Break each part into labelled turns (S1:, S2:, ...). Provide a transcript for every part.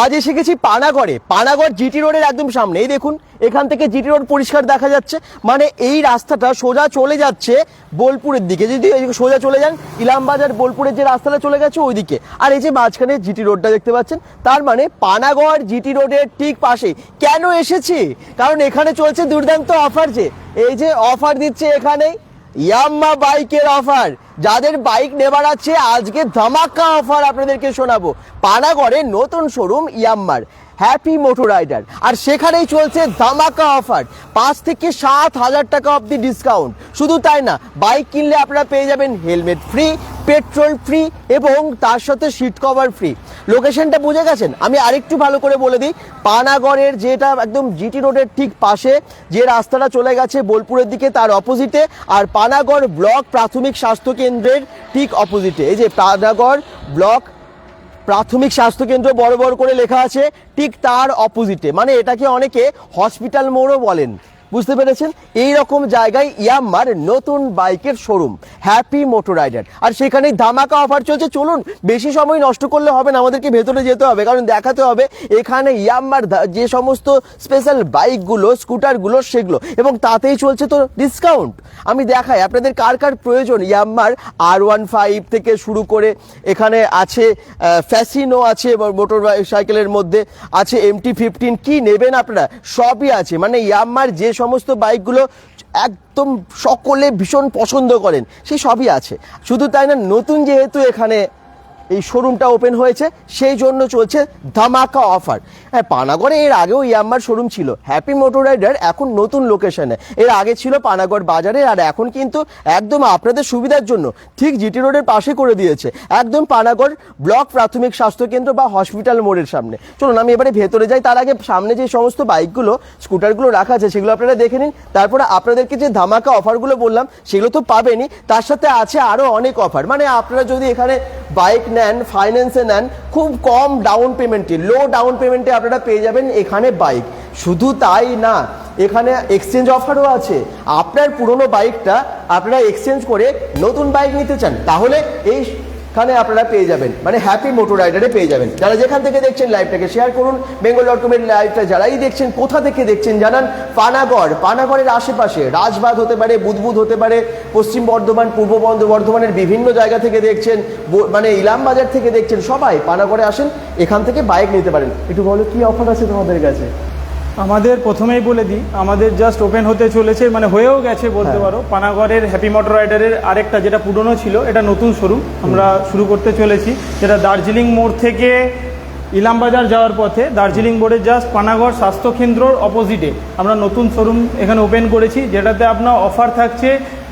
S1: আজ এসে গেছি পানাগড়ে। পানাগড় জিটি রোডের একদম সামনে। এই দেখুন, এখান থেকে জিটি রোড পরিষ্কার দেখা যাচ্ছে। মানে এই রাস্তাটা সোজা চলে যাচ্ছে বোলপুরের দিকে। যদি সোজা চলে যান, ইলামবাজার বোলপুরের যে রাস্তাটা চলে গেছে ওইদিকে। আর এই যে মাঝখানে জিটি রোডটা দেখতে পাচ্ছেন, তার মানে পানাগড় জিটি রোডের ঠিক পাশে কেন এসেছি? কারণ এখানে চলছে দুর্দান্ত অফার যে। এই যে অফার দিচ্ছে এখানে ইয়াম্মা বাইকের অফার। যাদের বাইক নেবার আছে, আজকে ধামাকা অফার আপনাদেরকে শোনাবো। পানাগড়ে নতুন শোরুম ইয়াম্মার, হ্যাপি মোটর রাইডার। আর সেখানেই চলছে ধামাকা অফার, পাঁচ থেকে সাত হাজার টাকা অবধি ডিসকাউন্ট শুধু তাই না, বাইক কিনলে আপনারা পেয়ে যাবেন হেলমেট ফ্রি পেট্রোল ফ্রি এবং তার সাথে সিট কভার ফ্রি লোকেশনটা বুঝে গেছেন? আমি আরেকটু ভালো করে বলে দিই। পানাগড়ের যেটা একদম জিটি রোডের ঠিক পাশে, যে রাস্তাটা চলে গেছে বোলপুরের দিকে, তার অপোজিটে আর পানাগড় ব্লক প্রাথমিক স্বাস্থ্য কেন্দ্রের ঠিক অপোজিটে এই যে পাদাগড় ব্লক, প্রাথমিক স্বাস্থ্য কেন্দ্র বড় বড় করে লেখা আছে, ঠিক তার অপোজিটে মানে এটাকে অনেকে হসপিটাল মোড়ও বলেন। বুঝতে পেরেছেন? এই রকম জায়গায় ইয়াম্মার নতুন বাইকের শোরুম হ্যাপি মোটর রাইডার আর সেখানে ধামাকা অফার চলছে। চলুন, বেশি সময় নষ্ট করলে হবে না, আমাদেরকে ভেতরে যেতে হবে, কারণ দেখাতে হবে এখানে ইয়াম্মার যে সমস্ত স্পেশাল বাইকগুলো স্কুটারগুলো সেগুলো। এবং তাতেই চলছে তো ডিসকাউন্ট আমি দেখাই, আপনাদের কার কার প্রয়োজন? ইয়াম্মার আর ওয়ান ফাইভ থেকে শুরু করে এখানে আছে ফ্যাসিনো আছে মোটর সাইকেলের মধ্যে আছে এমটি ফিফটিন কি নেবেন আপনারা? সবই আছে। মানে ইয়াম্মার যে সমস্ত বাইকগুলো একদম সকলে ভীষণ পছন্দ করেন সেই সবই আছে। শুধু তাই না, নতুন যেহেতু এখানে এই শোরুমটা ওপেন হয়েছে, সেই জন্য চলছে ধামাকা অফার হ্যাঁ পানাগড়ে এর আগেও ইয়াম্মার শোরুম ছিল। হ্যাপি মোটর রাইডার এখন নতুন লোকেশনে এর আগে ছিল পানাগড় বাজারে আর এখন কিন্তু একদম আপনাদের সুবিধার জন্য ঠিক জিটি রোডের পাশে করে দিয়েছে। একদম পানাগড় ব্লক প্রাথমিক স্বাস্থ্য কেন্দ্র বা হসপিটাল মোড়ের সামনে। চলুন, আমি এবারে ভেতরে যাই। তার আগে সামনে যে সমস্ত বাইকগুলো স্কুটারগুলো রাখা আছে, সেগুলো আপনারা দেখে নিন। তারপরে আপনাদেরকে যে ধামাকা অফারগুলো বললাম, সেগুলো তো পাবেনই। তার সাথে আছে আরও অনেক অফার মানে আপনারা যদি এখানে বাইক নেন ফাইন্যান্সে নেন, খুব কম ডাউন পেমেন্টে লো ডাউন পেমেন্টে আপনারা পেয়ে যাবেন এখানে বাইক শুধু তাই না, এখানে এক্সচেঞ্জ অফারও আছে। আপনার পুরনো বাইকটা আপনারা এক্সচেঞ্জ করে নতুন বাইক নিতে চান, তাহলে এই এখানে আপনারা পেয়ে যাবেন। মানে হ্যাপি মোটর রাইডারে পেয়ে যাবেন। যারা যেখান থেকে দেখছেন লাইভটাকে শেয়ার করুন বেঙ্গল ডট কমের লাইভটা যারাই দেখছেন, কোথা থেকে দেখছেন জানান, পানাগড়। পানাগড়ের আশেপাশে রাজবাগ হতে পারে, বুদবুদ হতে পারে, পশ্চিম বর্ধমান, পূর্ব বর্ধ- বর্ধমানের বিভিন্ন জায়গা থেকে দেখছেন মানে ইলামবাজার থেকে দেখছেন সবাই পানাগড়ে আসেন, এখান থেকে বাইক নিতে পারেন। একটু বলো কি অফার আছে তোমাদের কাছে?
S2: আমাদের প্রথমেই বলে দিই আমাদের জাস্ট ওপেন হতে চলেছে মানে হয়েও গেছে বলতে
S1: হ্যাঁ।
S2: পারো। পানাগড়ের হ্যাপি মোটর রাইডারের আরেকটা যেটা পুরনো ছিল এটা নতুন শোরুম। আমরা শুরু করতে চলেছি যেটা দার্জিলিং মোড় থেকে ইলামবাজার যাওয়ার পথে। দার্জিলিং মোড়ের জাস্ট পানাগড় স্বাস্থ্য কেন্দ্রর অপোজিটে আমরা নতুন শোরুম এখানে ওপেন করেছি যেটাতে আপনার অফার থাকছে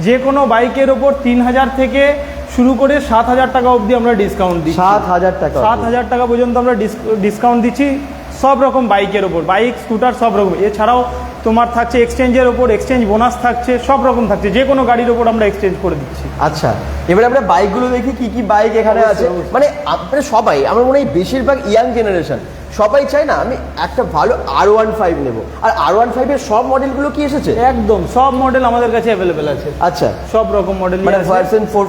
S2: যে কোনো বাইকের ওপর তিন হাজার থেকে শুরু করে সাত হাজার টাকা অবধি আমরা ডিসকাউন্ট দিই
S1: সাত হাজার টাকা
S2: সাত হাজার টাকা পর্যন্ত আমরা ডিসকাউন্ট দিচ্ছি। সব রকম বাইকের ওপর বাইক স্কুটার সব রকম। এছাড়াও তোমার থাকছে এক্সচেঞ্জের ওপর এক্সচেঞ্জ বোনাস থাকছে সব রকম থাকছে। যে কোনো গাড়ির ওপর আমরা এক্সচেঞ্জ করে দিচ্ছি।
S1: আচ্ছা এবারে আমরা বাইকগুলো দেখি কি কি বাইক এখানে আছে। মানে আপনারা সবাই আমার মনে হয় বেশিরভাগ ইয়াং জেনারেশন সবাই চায় না আমি একটা ভালো আর ওয়ান ফাইভ নেব। আর আর ওয়ান ফাইভের সব মডেলগুলো কি এসেছে?
S2: একদম সব মডেল আমাদের কাছে অ্যাভেলেবেল আছে।
S1: আচ্ছা।
S2: সব রকম মডেল
S1: মানে ভার্সন ফোর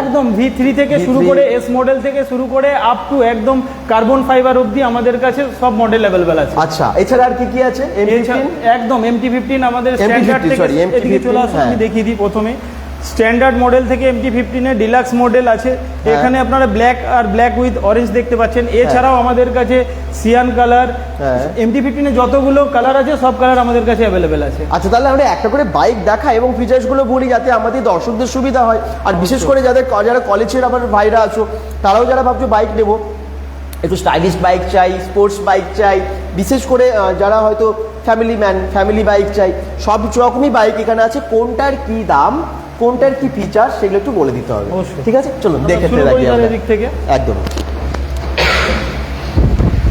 S2: একদম ভি থ্রি থেকে শুরু করে এস মডেল থেকে শুরু করে আপ টু একদম কার্বন ফাইবার অবধি আমাদের কাছে সব মডেল অ্যাভেলেবেল আছে।
S1: আচ্ছা এছাড়া আর কি কি আছে?
S2: একদম এমটি ফিফটিন আমাদের
S1: MT-15,
S2: স্ট্যান্ডার্ড থেকে
S1: sorry, MT-15
S2: এদিকে চলে আসুন আমি
S1: হ্যাঁ।
S2: দেখিয়ে দিই প্রথমে। স্ট্যান্ডার্ড মডেল থেকে এমটি ফিফটিনের ডিলাক্স মডেল আছে।
S1: হ্যাঁ।
S2: এখানে আপনারা ব্ল্যাক আর ব্ল্যাক উইথ অরেঞ্জ দেখতে পাচ্ছেন। এছাড়াও আমাদের কাছে সিয়ান কালার
S1: হ্যাঁ।
S2: এমটি ফিফটিনের যতগুলো কালার আছে সব কালার আমাদের কাছে অ্যাভেলেবেল আছে।
S1: আচ্ছা তাহলে আমরা একটা করে বাইক দেখা এবং ফিচার্সগুলো বলি যাতে আমাদের দর্শকদের সুবিধা হয়। আর বিশেষ করে যাদের যারা কলেজের আবার ভাইরা আছো তারাও যারা ভাবছ বাইক নেব একটু স্টাইলিশ বাইক চাই স্পোর্টস বাইক চাই বিশেষ করে যারা হয়তো ফ্যামিলি ম্যান ফ্যামিলি বাইক চাই সব রকমই বাইক এখানে আছে। কোনটার কি দাম? কোনটার কি ফিচার সেগুলো একটু বলে দিতে হবে। ঠিক আছে? চলুন
S2: আমরা
S1: দেখে।
S2: এদিক থেকে।
S1: একদম।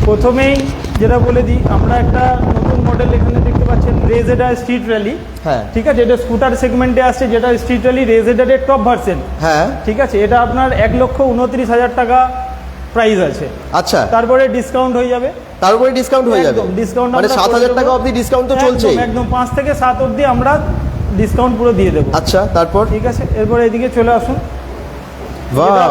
S2: প্রথমেই যেটা বলে দিই আমরা একটা নতুন মডেল এখানে দেখতে পাচ্ছেন রেজেডা স্ট্রিট র্যালি
S1: হ্যাঁ।
S2: ঠিক আছে? এটা স্কুটার সেগমেন্টে আসছে যেটা স্ট্রিট র্যালি রেজেডারের টপ ভার্সন
S1: হ্যাঁ।
S2: ঠিক আছে? এটা আপনার এক লক্ষ উনত্রিশ হাজার টাকা প্রাইস আছে।
S1: আচ্ছা।
S2: তারপরে ডিসকাউন্ট হয়ে যাবে।
S1: তারপরে ডিসকাউন্ট হয়ে যাবে।
S2: ডিসকাউন্ট
S1: মানে সাত হাজার টাকা অবধি ডিসকাউন্ট তো চলছেই।
S2: একদম পাঁচ থেকে সাত অবধি আমরা ডিসকাউন্ট পুরো দিয়ে দেবো।
S1: আচ্ছা তারপর?
S2: ঠিক আছে এরপরে এদিকে চলে আসুন।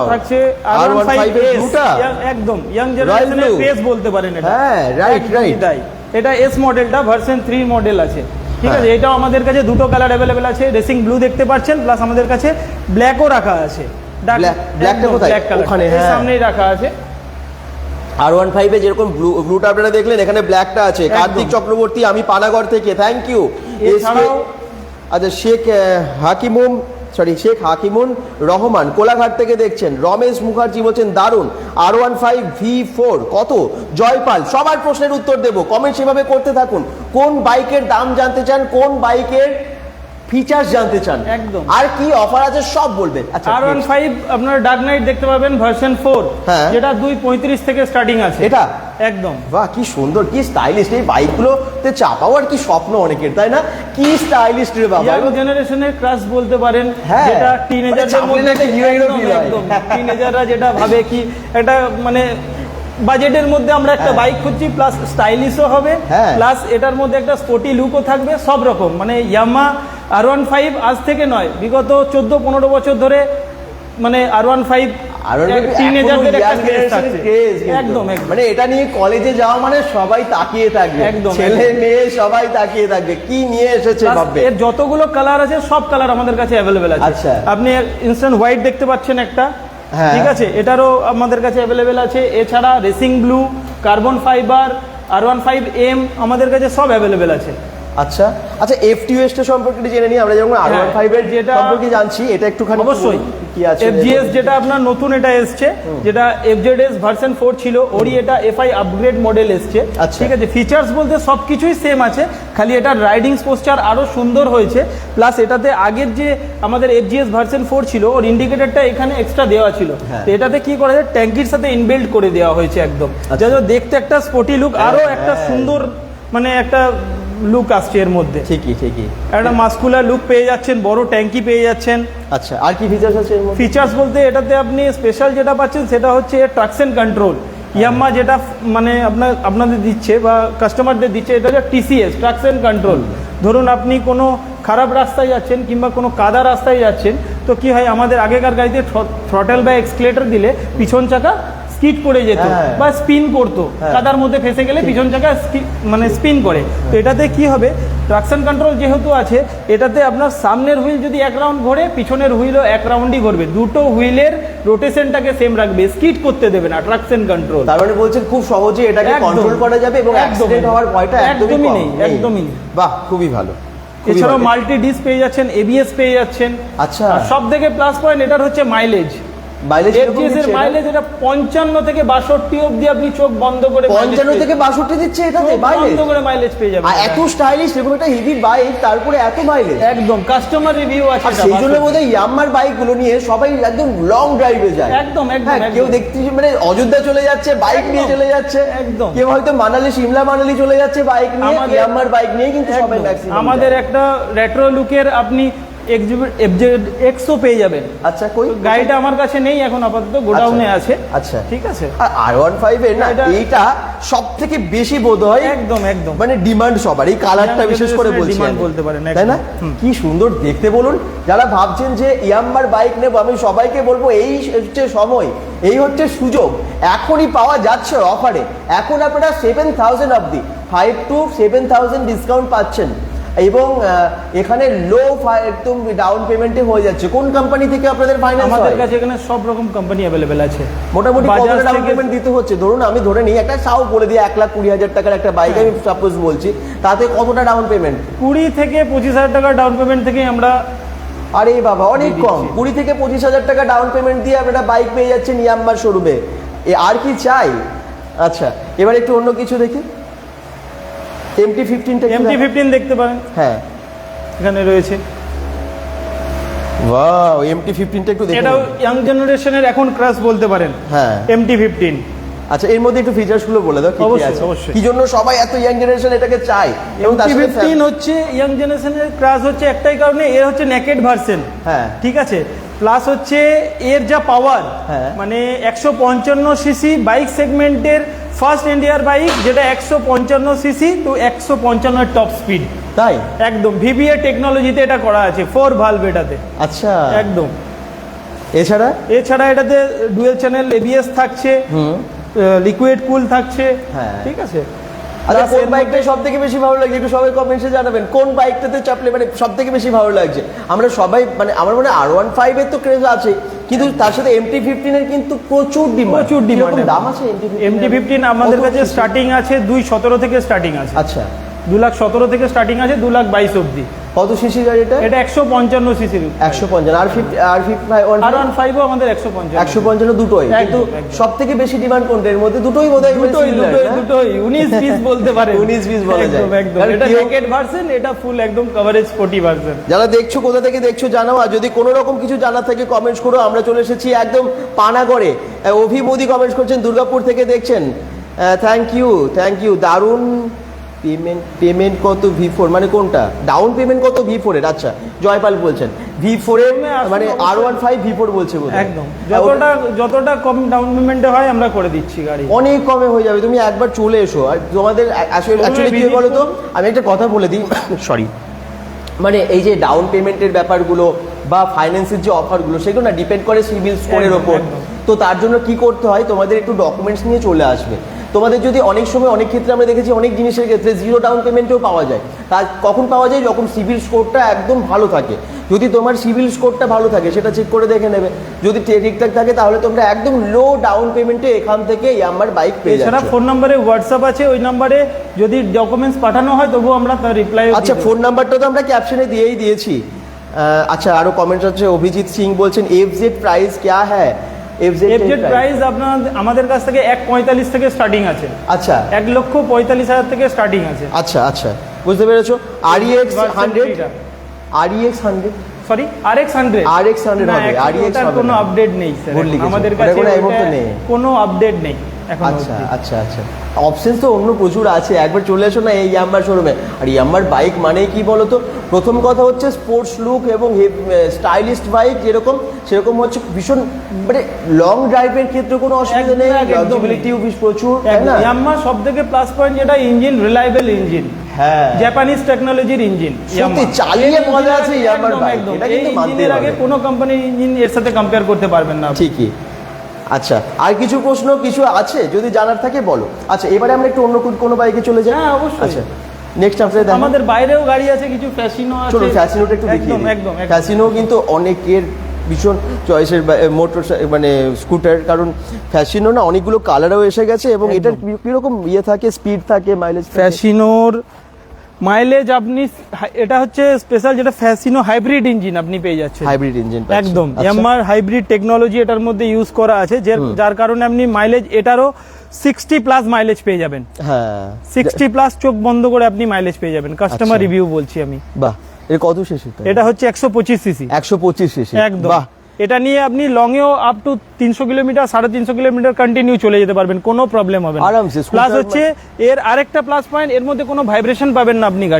S2: থাকছে
S1: R15
S2: R15
S1: এর
S2: S, একদম ইয়াং জেনারেশনের
S1: blue?
S2: ফেস বলতে পারেন এটা।
S1: হ্যাঁ, right.
S2: তাই এটা এস মডেলটা ভার্সন থ্রি মডেল আছে। ঠিক
S1: হ্যাঁ।
S2: আছে এটাও আমাদের কাছে দুটো কালার অ্যাভেলেবেল আছে। রেসিং ব্লু দেখতে পাচ্ছেন প্লাস আমাদের কাছে ব্ল্যাকও রাখা আছে।
S1: কোথায়? ওখানে, হ্যাঁ।
S2: সামনেই রাখা আছে।
S1: আর ওয়ান ফাইভে যেরকম ব্লু ব্লুটা আপনারা দেখলেন এখানে ব্ল্যাকটা আছে। কার্তিক চক্রবর্তী আমি পানাগড় থেকে। থ্যাংক ইউ
S2: এছাড়াও-
S1: আচ্ছা শেখ হাকিমুম সরি শেখ হাকিমুন রহমান কোলাঘাট থেকে দেখছেন। রমেশ মুখার্জি বলছেন, দারুণ। R one five V four কত? জয়পাল, সবার প্রশ্নের উত্তর দেব। কমেন্ট সেভাবে করতে থাকুন। কোন বাইকের দাম জানতে চান? কোন বাইকের ফিচার্স জানতে চান
S2: একদম।
S1: আর কি অফার আছে সব বলবেন আচ্ছা
S2: আর ওয়ান ফাইভ আপনার ডার্ক নাইট দেখতে পাবেন ভার্সন ফোর
S1: হ্যাঁ।
S2: যেটা দুই পঁয়ত্রিশ থেকে স্টার্টিং আছে
S1: এটা?
S2: একদম
S1: বাহ কি সুন্দর কি স্টাইলিশ এই বাইকগুলোতে চাপাও আর কি স্বপ্ন অনেকের তাই না কি স্টাইলিশ রে বাবা
S2: ইয়াং জেনারেশনের ক্রাশ বলতে পারেন
S1: হ্যাঁ।
S2: যেটা
S1: মানে
S2: টিনেজারদের মধ্যে
S1: একটা hero hero
S2: একদম,
S1: হয়।
S2: টিনেজাররা যেটা ভাবে কি একটা মানে বাজেটের মধ্যে আমরা একটা
S1: হ্যাঁ।
S2: বাইক খুঁজছি প্লাস স্টাইলিশও হবে
S1: হ্যাঁ।
S2: প্লাস এটার মধ্যে একটা স্পোর্টি লুকও থাকবে সব রকম মানে ইয়ামা আর ওয়ান ফাইভ আজ থেকে নয় বিগত চোদ্দ পনেরো বছর ধরে মানে আর ওয়ান ফাইভ
S1: মানে এটা নিয়ে কলেজে যাওয়া মানে সবাই তাকিয়ে থাকবে।
S2: একদম,
S1: ছেলে মেয়ে সবাই তাকিয়ে থাকবে। কি নিয়ে এসেছে
S2: এর যতগুলো কালার আছে সব কালার আমাদের কাছে অ্যাভেলেবেল আছে।
S1: আচ্ছা।
S2: আপনি ইনস্ট্যান্ট হোয়াইট দেখতে পাচ্ছেন একটা।
S1: হ্যাঁ।
S2: ঠিক আছে? এটারও আমাদের কাছে অ্যাভেলেবেল আছে। এছাড়া racing blue carbon fibre R one five M আমাদের কাছে সব অ্যাভেলেবেল আছে।
S1: আচ্ছা আচ্ছা এফটিউএস টা সম্পর্কে জেনে নিই আমরা যেমন আর ওয়ান
S2: হ্যাঁ,
S1: ফাইভ এর
S2: যেটা-
S1: সম্পর্কে জানছি এটা একটুখানি
S2: অবশ্যই
S1: কি আছে
S2: এফজিএস যেটা আপনার নতুন এটা এসছে যেটা এফজেডএস ভার্সন ফোর ছিল ওরই এটা এফআই আপগ্রেড মডেল এসছে
S1: আচ্ছা।
S2: ঠিক আছে ফিচার্স বলতে সব কিছুই সেম আছে খালি এটা রাইডিং পোস্টার আরও সুন্দর হয়েছে প্লাস এটাতে আগের যে আমাদের এফ এফজিএস ভার্সন ফোর ছিল ওর ইন্ডিকেটরটা এখানে এক্সট্রা দেওয়া ছিল
S1: হ্যাঁ।
S2: তো এটাতে কি করা যায় ট্যাঙ্কির সাথে ইনবিল্ড করে দেওয়া হয়েছে একদম
S1: আচ্ছা।
S2: যা দেখতে একটা স্পোর্টি লুক আরও একটা
S1: হ্যাঁ।
S2: সুন্দর মানে একটা লুক আসছে এর মধ্যে।
S1: ঠিকই ঠিকই।
S2: একটা মাস্কুলার লুক পেয়ে যাচ্ছেন বড় ট্যাঙ্কি পেয়ে যাচ্ছেন।
S1: আচ্ছা আর কি ফিচার্স আছে এর মধ্যে?
S2: ফিচার্স বলতে এটাতে আপনি স্পেশাল যেটা পাচ্ছেন সেটা হচ্ছে ট্রাকশন কন্ট্রোল ইয়াম্মা যেটা মানে আপনার আপনাদের দিচ্ছে বা কাস্টমারদের দিচ্ছে এটা হচ্ছে টিসিএস ট্রাকশন কন্ট্রোল ধরুন আপনি কোনো খারাপ রাস্তায় যাচ্ছেন কিংবা কোনো কাদা রাস্তায় যাচ্ছেন তো কি হয় আমাদের আগেকার গাড়িতে থ্রটেল বা এক্সক্লেটর দিলে পিছন চাকা স্কিড করে যেত
S1: হ্যাঁ।
S2: বা স্পিন করতো।
S1: হ্যাঁ।
S2: কাদার মধ্যে ফেসে গেলে পিছন চাকা মানে স্পিন করে। তো এটাতে কি হবে? ট্রাকশন কন্ট্রোল যেহেতু আছে এটাতে আপনার সামনের হুইল যদি এক রাউন্ড ঘোরে পিছনের হুইলও এক রাউন্ডই ঘুরবে। দুটো হুইলের রোটেশনটাকে সেম রাখবে। স্কিড করতে দেবে না ট্রাকশন কন্ট্রোল
S1: তার মানে বলছেন খুব সহজে এটাকে কন্ট্রোল করা যাবে এবং অ্যাক্সিডেন্ট হওয়ার ভয়টা একদমই
S2: একদমই নেই, একদমই নেই।
S1: বাহ খুবই ভালো।
S2: এছাড়াও মাল্টি ডিস্ক পেয়ে যাচ্ছেন এবিএস পেয়ে যাচ্ছেন।
S1: আচ্ছা।
S2: সব থেকে প্লাস পয়েন্ট এটার হচ্ছে মাইলেজ
S1: মাইলেজ এটা?
S2: পঞ্চান্ন থেকে বাষট্টি অব্দি আপনি চোখ বন্ধ করে
S1: পঞ্চান্ন থেকে বাষট্টি দিচ্ছে। এটাতে মাইলেজ
S2: বন্ধ করে মাইলেজ পেয়ে যাবেন
S1: এত স্টাইলিশ এরকম একটা হেভি বাইক তারপরে এত মাইলেজ
S2: একদম কাস্টমার রিভিউ আছে
S1: সেই জন্য বোধহয় ইয়াম্মার বাইকগুলো নিয়ে সবাই একদম লং ড্রাইভে যায়।
S2: একদম, একদম,
S1: হ্যাঁ, কেউ দেখতে মানে অযোধ্যা চলে যাচ্ছে বাইক নিয়ে চলে যাচ্ছে।
S2: একদম।
S1: কেউ হয়তো মানালি সিমলা মানালি চলে যাচ্ছে বাইক নিয়ে ইয়াম্মার বাইক নিয়ে কিন্তু সবাই
S2: আমাদের একটা রেট্রো লুকের আপনি এক্সও পেয়ে যাবেন।
S1: আচ্ছা কই?
S2: গাড়িটা আমার কাছে নেই এখন আপাতত গোডাউনে আছে।
S1: আচ্ছা।
S2: ঠিক আছে?
S1: আর ওয়ান ফাইভ এর না
S2: এটা-
S1: এইটা সব থেকে বেশি বোধ হয়
S2: একদম একদম।
S1: মানে ডিমান্ড সবার এই কালারটা বিশেষ করে বলছি
S2: বলতে পারেন,
S1: তাই না? কি সুন্দর দেখতে বলুন। যারা ভাবছেন যে ইয়াম্মার বাইক নেব আমি সবাইকে বলব এই হচ্ছে সময় এই হচ্ছে সুযোগ। এখনই পাওয়া যাচ্ছে অফারে এখন আপনারা সেভেন থাউজেন্ড অব্দি five to seven thousand discount পাচ্ছেন। এবং এখানে লো একদম ডাউন পেমেন্টে হয়ে যাচ্ছে। কোন কোম্পানি থেকে আপনাদের ফাইন্যান্স
S2: আমাদের কাছে এখানে সব রকম কোম্পানি অ্যাভেলেবেল আছে।
S1: মোটামুটি কত ডাউন পেমেন্ট দিতে হচ্ছে? ধরুন আমি ধরে নিই একটা সাও বলে দিই এক লাখ কুড়ি হাজার টাকার একটা বাইক আমি সাপোজ বলছি তাতে কতটা ডাউন পেমেন্ট
S2: কুড়ি থেকে পঁচিশ হাজার টাকা ডাউন পেমেন্ট থেকে আমরা
S1: আরে বাবা অনেক কম। কুড়ি থেকে পঁচিশ হাজার টাকা ডাউন পেমেন্ট দিয়ে আপনারা বাইক পেয়ে যাচ্ছেন ইয়াম্মার শোরুমে আর কি চাই? আচ্ছা এবার একটু অন্য কিছু দেখি। এমটি ফিফটিনটা
S2: এমটি ফিফটিন দেখতে পারেন।
S1: হ্যাঁ।
S2: এখানে রয়েছে।
S1: ওয়াও এমটি ফিফটিনটা একটু দেখে
S2: এটাও ইয়াং জেনারেশনের এখন ক্রাশ বলতে পারেন।
S1: হ্যাঁ।
S2: এমটি ফিফটিন
S1: আচ্ছা এর মধ্যে একটু ফিচার্সগুলো বলে দাও কি কি আছে। কি জন্য সবাই এত ইয়াং জেনারেশন এটাকে চায়? এবং তার সাথে
S2: ফিফটিন হচ্ছে ইয়াং জেনারেশনের ক্রাশ হচ্ছে একটাই কারণে এর হচ্ছে নেকেড ভার্সন
S1: হ্যাঁ।
S2: ঠিক আছে? প্লাস হচ্ছে এর যা পাওয়ার
S1: হ্যাঁ।
S2: মানে একশো পঞ্চান্ন সিসি বাইক সেগমেন্টের ফার্স্ট ইন্ডিয়ার বাইক যেটা একশো পঞ্চান্ন সিসি তো একশো পঞ্চান্ন টপ স্পিড
S1: তাই?
S2: একদম। ভিভিএ টেকনোলজিতে এটা করা আছে ফোর ভালভ এটাতে।
S1: আচ্ছা।
S2: একদম।
S1: এছাড়া?
S2: এছাড়া এটাতে ডুয়েল চ্যানেল এবিএস থাকছে লিকুইড কুল থাকছে।
S1: হ্যাঁ।
S2: ঠিক আছে?
S1: আচ্ছা
S2: Plus
S1: কোন
S2: এর
S1: বাইকটা সব থেকে বেশি ভালো লাগছে? একটু সবাই কমেন্টসে জানাবেন কোন বাইকটাতে চাপলে মানে সব থেকে বেশি ভালো লাগছে? আমরা সবাই মানে আমার মনে হয় আর ওয়ান ফাইভ এর তো ক্রেজ আছে। কিন্তু তার সাথে এমটি ফিফটিনের কিন্তু প্রচুর ডিমান্ড
S2: প্রচুর ডিমান্ড
S1: দাম আছে এমটি
S2: ফিফটিন আমাদের কাছে স্টার্টিং আছে দুই সতেরো থেকে স্টার্টিং আছে।
S1: আচ্ছা।
S2: দু লাখ সতেরো থেকে স্টার্টিং আছে দু লাখ বাইশ অব্দি
S1: কত সিসি গাড়ি এটা
S2: এটা একশো পঞ্চান্ন সিসির
S1: একশো পঞ্চান্ন আর ফিফটি আর ফিফটি
S2: আর ওয়ান ফাইভও আমাদের একশো পঞ্চান্ন।
S1: একশো পঞ্চান্ন দুটোই কিন্তু
S2: একদম।
S1: সব থেকে বেশি ডিমান্ড কোনটা এর মধ্যে দুটোই বোধ হয়
S2: দুটোই দুটোই দুটোই। উনিশ পিস বলতে পারে
S1: 19 piece বলা যায়।
S2: একদম এটা নেকেড ভার্সন এটা ফুল একদম কভারেজ স্পোর্টি ভার্সন
S1: যারা দেখছ কোথা থেকে দেখছ জানাও আর যদি কোনো রকম কিছু জানার থাকে কমেন্টস করো। আমরা চলে এসেছি একদম পানাগড়ে। অভি মোদি কমেন্টস করছেন দুর্গাপুর থেকে দেখছেন। থ্যাংক ইউ থ্যাংক ইউ দারুণ পেমেন্ট পেমেন্ট কত ভি ফোর মানে কোনটা? ডাউন পেমেন্ট কত ভি ফোরের আচ্ছা জয়পাল বলছেন। ভি ফোরের মানে R one five V four বলছে।
S2: একদম। যতটা যতটা কম ডাউন পেমেন্টে হয় আমরা করে দিচ্ছি গাড়ি।
S1: অনেক কমে হয়ে যাবে। তুমি একবার চলে এসো। আর তোমাদের অ্যাকচুয়ালি কি বলো তো? আমি একটা কথা বলে দিই। সরি মানে এই যে ডাউন পেমেন্টের ব্যাপারগুলো বা ফাইন্যান্সের যে অফারগুলো সেগুলো না ডিপেন্ড করে সিভিল স্কোরের ওপর। তো তার জন্য কি করতে হয়? তোমাদের একটু ডকুমেন্টস নিয়ে চলে আসবে। তোমাদের যদি অনেক সময় অনেক ক্ষেত্রে আমরা দেখেছি অনেক জিনিসের ক্ষেত্রে জিরো ডাউন পেমেন্টেও পাওয়া যায়। তা কখন পাওয়া যায়? যখন সিভিল স্কোরটা একদম ভালো থাকে। যদি তোমার সিভিল স্কোরটা ভালো থাকে সেটা চেক করে দেখে নেবে। যদি ঠিকঠাক থাকে তাহলে তোমরা একদম লো ডাউন পেমেন্টে এখান থেকে আমার বাইক পেয়ে যাচ্ছ।
S2: ফোন নাম্বারে হোয়াটসঅ্যাপ আছে ওই নাম্বারে যদি ডকুমেন্টস পাঠানো হয় তবুও আমরা তার রিপ্লাই
S1: আচ্ছা ফোন নাম্বারটা তো আমরা ক্যাপশনে দিয়েই দিয়েছি। আচ্ছা আরও কমেন্ট আছে। অভিজিৎ সিং বলছেন এফ জেড প্রাইস ক্যা হ্যাঁ
S2: এফজেড প্রাইস আপনার আমাদের কাছ থেকে এক পঁয়তাল্লিশ থেকে স্টার্টিং আছে।
S1: আচ্ছা।
S2: এক লক্ষ পঁয়তাল্লিশ হাজার থেকে স্টার্টিং আছে।
S1: আচ্ছা আচ্ছা। বুঝতে পেরেছ? আর R E X hundred. R E X hundred
S2: sorry R X hundred
S1: R 100 হবে, আর হবে
S2: কোনো আপডেট নেই স্যার আমাদের কাছে
S1: কোনো
S2: আপডেট নেই।
S1: আচ্ছা আচ্ছা আচ্ছা। অপশন তো অন্য প্রচুর আছে। একবার চলে এসো না এই শোরুমে আর বাইক মানে কি বলতো? প্রথম কথা হচ্ছে স্পোর্টস লুক এবং স্টাইলিস্ট বাইক যেরকম সেরকম হচ্ছে ভীষণ মানে লং ড্রাইভের ক্ষেত্রে কোনো অসুবিধা নেই। প্রচুর
S2: সব থেকে প্লাস পয়েন্ট যেটা ইঞ্জিন রিলায়েবল ইঞ্জিন
S1: হ্যাঁ।
S2: জাপানিজ টেকনোলজির ইঞ্জিন
S1: সত্যি, চালিয়ে মজা আছে
S2: একদম
S1: এটা কিন্তু
S2: ইঞ্জিনের আগে। কোনো কোম্পানির ইঞ্জিন এর সাথে কম্পেয়ার করতে পারবেন না
S1: ঠিকই। আচ্ছা আর কিছু প্রশ্ন কিছু আছে? যদি জানার থাকে বলো। আচ্ছা এবারে আমরা একটু অন্য কোন- বাইকে চলে যাই?
S2: হ্যাঁ, অবশ্যই।
S1: আচ্ছা নেক্সট আপনাদের
S2: আমাদের বাইরেও গাড়ি আছে কিছু ফ্যাসিনো আছে।
S1: চলো ফ্যাসিনোটা একটু দেখিয়ে
S2: একদম।
S1: ফ্যাসিনো কিন্তু অনেকের ভীষণ চয়েসের মোটর মানে স্কুটার কারণ ফ্যাসিনো না অনেকগুলো কালারও এসে গেছে এবং এটার কীরকম ইয়ে থাকে স্পিড থাকে মাইলেজ
S2: ফ্যাসিনোর মাইলেজ আপনি এটা হচ্ছে স্পেশাল যেটা ফ্যাসিনো হাইব্রিড ইঞ্জিন আপনি পেয়ে যাচ্ছেন।
S1: হাইব্রিড ইঞ্জিন
S2: একদম ইয়ামার হাইব্রিড টেকনোলজি এটার মধ্যে ইউজ করা আছে যার কারণে আপনি মাইলেজ এটারও সিক্সটি প্লাস মাইলেজ পেয়ে যাবেন।
S1: হ্যাঁ।
S2: সিক্সটি প্লাস চোখ বন্ধ করে আপনি মাইলেজ পেয়ে যাবেন। কাস্টমার
S1: আচ্ছা।
S2: রিভিউ বলছি আমি।
S1: বাহ এর কত শেষ
S2: এটা হচ্ছে একশো পঁচিশ সিসি
S1: একশো পঁচিশ শেষ
S2: একদম। এটা নিয়ে আপনি লং এও আপ টু তিনশো কিলোমিটার সাড়ে তিনশো কিলোমিটার কন্টিনিউ চলে যেতে পারবেন কোনো প্রবলেম হবে না। প্লাস
S1: মানে-
S2: হচ্ছে এর আরেকটা প্লাস পয়েন্ট এর মধ্যে কোনো ভাইব্রেশন পাবেন না আপনি
S1: না।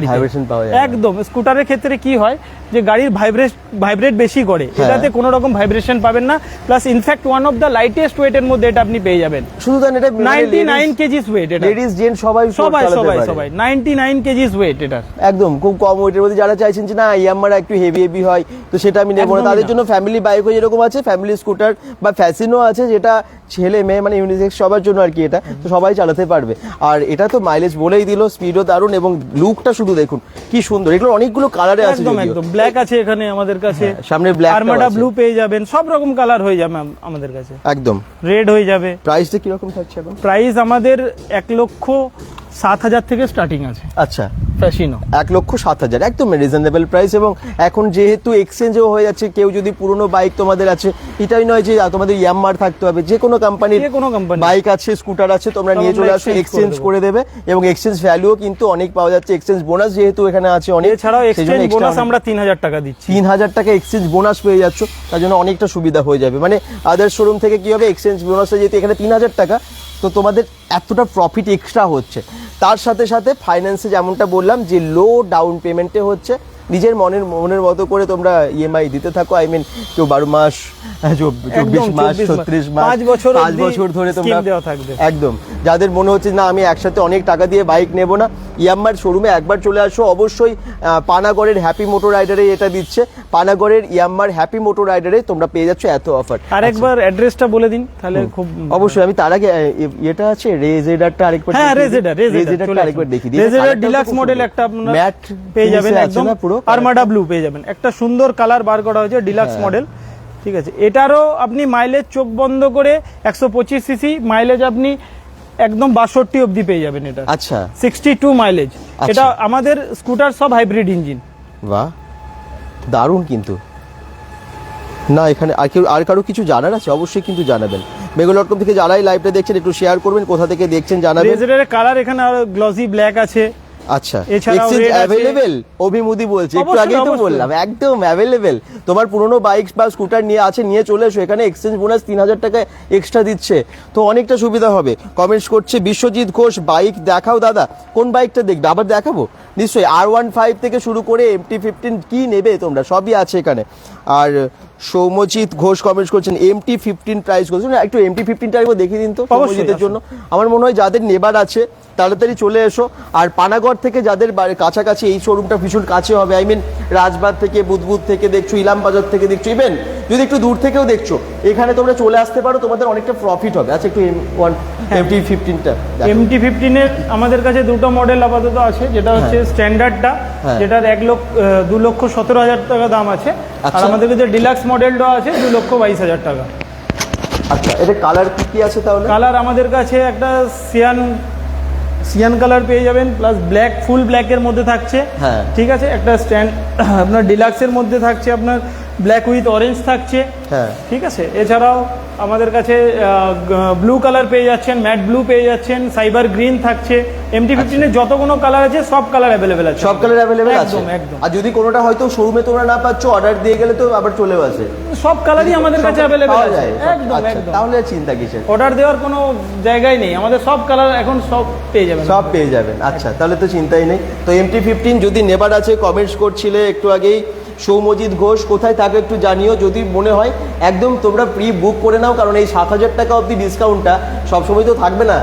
S2: একদম স্কুটারের ক্ষেত্রে কি হয় যে গাড়ির ভাইব্রেট ভাইব্রেট বেশি করে
S1: হ্যাঁ।
S2: এটাতে কোনো রকম ভাইব্রেশন পাবেন না। Plus in fact one of the lightest ওয়েটের মধ্যে এটা আপনি পেয়ে যাবেন।
S1: শুধু তাই না, এটা
S2: নাইনটি নাইন কেজিস ওয়েট এটা।
S1: লেডিস জেন্ট সবাই
S2: সবাই সবাই। সবাই নাইনটি নাইন কেজিস ওয়েট এটা।
S1: একদম খুব কম ওয়েটের মধ্যে যারা চাইছেন যে না ইয়ামারা একটু হেভি হেভি হয় তো সেটা আমি নেব না। তাদের জন্য ফ্যামিলি বাইকও যেরকম আছে ফ্যামিলি স্কুটার বা ফ্যাসিনো আছে যেটা ছেলে মেয়ে মানে ইউনিসেক্স সবার জন্য আর কি এটা। তো সবাই চালাতে পারবে। আর এটা তো মাইলেজ বলেই দিল স্পিডও দারুণ এবং লুকটা শুধু দেখুন কি সুন্দর। এগুলো অনেকগুলো কালারে আছে
S2: একদম একদম। ব্ল্যাক আছে এখানে আমাদের কাছে।
S1: সামনে
S2: আর্মাডা
S1: আছে।
S2: ব্লু পেয়ে যাবেন। সব রকম কালার হয়ে যাবে আমাদের কাছে।
S1: একদম।
S2: রেড হয়ে যাবে।
S1: প্রাইসটা কীরকম থাকছে এখন?
S2: প্রাইস আমাদের এক লক্ষ সাত হাজার থেকে স্টার্টিং আছে।
S1: আচ্ছা।
S2: ফ্যাসিনো
S1: এক লক্ষ সাত হাজার একদম রিজনেবল প্রাইস এবং এখন যেহেতু এক্সচেঞ্জও হয়ে যাচ্ছে কেউ যদি পুরনো বাইক তোমাদের আছে এটাই নয় যে তোমাদের ইয়াম্মার থাকতে হবে যে কোনো কোম্পানির
S2: যে কোনো কোম্পানি
S1: বাইক আছে স্কুটার আছে তোমরা নিয়ে চলে আসো এক্সচেঞ্জ
S2: করে
S1: দেবে। এবং এক্সচেঞ্জ ভ্যালুও কিন্তু অনেক পাওয়া যাচ্ছে। এক্সচেঞ্জ বোনাস যেহেতু এখানে আছে অনেক
S2: এছাড়াও এক্সচেঞ্জ বোনাস আমরা তিন হাজার টাকা দিচ্ছি।
S1: তিন হাজার টাকা এক্সচেঞ্জ বোনাস পেয়ে যাচ্ছ তার জন্য অনেকটা সুবিধা হয়ে যাবে। মানে আদার শোরুম থেকে কি হবে? এক্সচেঞ্জ বোনাসে যেহেতু এখানে তিন হাজার টাকা তো তোমাদের এতটা প্রফিট এক্সট্রা হচ্ছে। তার সাথে সাথে ফাইন্যান্সে যেমনটা বললাম যে লো ডাউন পেমেন্টে হচ্ছে নিজের মনের মনের মতো করে তোমরা ইএমআই দিতে থাকো। আই মিন কেউ বারো মাস চব্বিশ মাস ছত্রিশ মাস
S2: পাঁচ বছর
S1: পাঁচ বছর ধরে তোমরা। একদম। যাদের মনে হচ্ছে না আমি একসাথে অনেক টাকা দিয়ে বাইক নেব না। ইয়াম্মার শোরুমে একবার চলে আসো। অবশ্যই পানাগড়ের হ্যাপি মোটর রাইডারে এটা দিচ্ছে। পানাগড়ের ইয়াম্মার হ্যাপি মোটর রাইডারে তোমরা পেয়ে যাচ্ছ এত অফার
S2: আরেকবার অ্যাড্রেসটা বলে দিন তাহলে খুব
S1: অবশ্যই আমি তার আগে এটা আছে? রেজেডারটা আরেকবার
S2: হ্যাঁ রেজেডার রেজেডার
S1: রেজেডারটা আরেকবার দেখিয়ে দিই।
S2: রেজেডার ডিলাক্স মডেল একটা আপনারা
S1: ম্যাট
S2: পেয়ে যাবেন একদম।
S1: পুরো?
S2: আরমাডা ব্লু পেয়ে যাবেন। একটা সুন্দর কালার বার করা হয়েছে ডিলাক্স
S1: হ্যাঁ।
S2: মডেল ঠিক আছে। এটারও আপনি মাইলেজ চোখ বন্ধ করে একশো পঁচিশ সিসি মাইলেজ আপনি একদম বাষট্টি অবধি পেয়ে যাবেন এটা।
S1: আচ্ছা।
S2: সিক্সটি টু মাইলেজ এটা আমাদের স্কুটার সব হাইব্রিড ইঞ্জিন
S1: বাহ। দারুণ কিন্তু। না এখানে আর কেউ আর কারও কিছু জানার আছে? অবশ্যই কিন্তু জানাবেন। মেগো ডট কম থেকে যারাই লাইভটা দেখছেন একটু শেয়ার করবেন কোথা থেকে দেখছেন জানাবেন।
S2: কালার এখানে আরও গ্লসি ব্ল্যাক আছে।
S1: আচ্ছা এক্সচেঞ্জ অ্যাভেলেবেল অভিমুদি বলছে একটু আগেই তো বললাম একদম অ্যাভেলেবেল তোমার পুরনো বাইক বা স্কুটার নিয়ে আছে নিয়ে চলে এসো এখানে এক্সচেঞ্জ বোনাস তিন হাজার টাকা এক্সট্রা দিচ্ছে। তো অনেকটা সুবিধা হবে। কমেন্টস করছে বিশ্বজিৎ ঘোষ বাইক দেখাও দাদা কোন বাইকটা দেখবে? আবার দেখাবো? নিশ্চয়ই আর ওয়ান ফাইভ থেকে শুরু করে এমটি ফিফটিন কি নেবে তোমরা? সবই আছে এখানে। আর সৌমজিৎ ঘোষ কমেন্টস করছেন এমটি ফিফটিন প্রাইস করছেন একটু এমটি ফিফটিনটা একবার দেখিয়ে দিন তো সৌমজিতের জন্য। আমার মনে হয় যাদের নেবার আছে তাড়াতাড়ি চলে এসো। আর পানাগড় থেকে যাদের কাছাকাছি এই শোরুমটা ভীষণ কাছে হবে আই মিন রাজবাগ থেকে বুধবুদ থেকে দেখছ ইলাম বাজার থেকে দেখছ ইভেন যদি একটু দূর থেকেও দেখছ এখানে তোমরা চলে আসতে পারো তোমাদের অনেকটা প্রফিট হবে। আচ্ছা একটু এম ওয়ান এমটি ফিফটিনটা
S2: এমটি ফিফটিনের আমাদের কাছে দুটো মডেল আপাতত আছে যেটা হচ্ছে স্ট্যান্ডার্ডটা
S1: হ্যাঁ।
S2: যেটার এক লক্ষ দু লক্ষ সতেরো হাজার টাকা দাম আছে। আর
S1: আচ্ছা।
S2: আমাদের কাছে ডিলাক্স মডেলটা আছে দু লক্ষ বাইশ হাজার টাকা
S1: আচ্ছা এটা কালার কী কী আছে তাহলে
S2: কালার আমাদের কাছে একটা সিয়ান সিয়ান কালার পেয়ে যাবেন প্লাস ব্ল্যাক ফুল ব্ল্যাকের মধ্যে থাকছে
S1: হ্যাঁ।
S2: ঠিক আছে একটা স্ট্যান্ড আপনার ডিলাক্সের মধ্যে থাকছে আপনার ব্ল্যাক উইথ অরেঞ্জ থাকছে।
S1: হ্যাঁ।
S2: ঠিক আছে? এছাড়াও আমাদের কাছে ব্লু কালার পেয়ে যাচ্ছেন ম্যাট ব্লু পেয়ে যাচ্ছেন সাইবার গ্রিন থাকছে। এমটি ফিফটিনের যত কোনো কালার আছে সব কালার অ্যাভেলেবেল আছে।
S1: সব কালার অ্যাভেলেবেল আছে?
S2: একদম একদম।
S1: আর যদি কোনোটা হয়তো শোরুমে তোমরা না পাচ্ছ অর্ডার দিয়ে গেলে তো আবার চলে আসে।
S2: সব কালারই আমাদের কাছে অ্যাভেলেবেল আছে। একদম
S1: আচ্ছা,
S2: একদম।
S1: তাহলে চিন্তা কিসের?
S2: অর্ডার দেওয়ার কোনো জায়গায় নেই। আমাদের সব কালার এখন সব পেয়ে যাবেন।
S1: সব পেয়ে যাবেন। আচ্ছা তাহলে তো চিন্তাই নেই। তো এমটি ফিফটিন যদি নেবার আছে কমেন্টস করছিলে একটু আগেই। সৌমজিৎ ঘোষ কোথায় থাকে একটু জানিও যদি মনে হয়। একদম তোমরা প্রি বুক করে নাও কারণ এই সাত হাজার টাকা অব্দি ডিসকাউন্টটা সবসময় তো থাকবে না।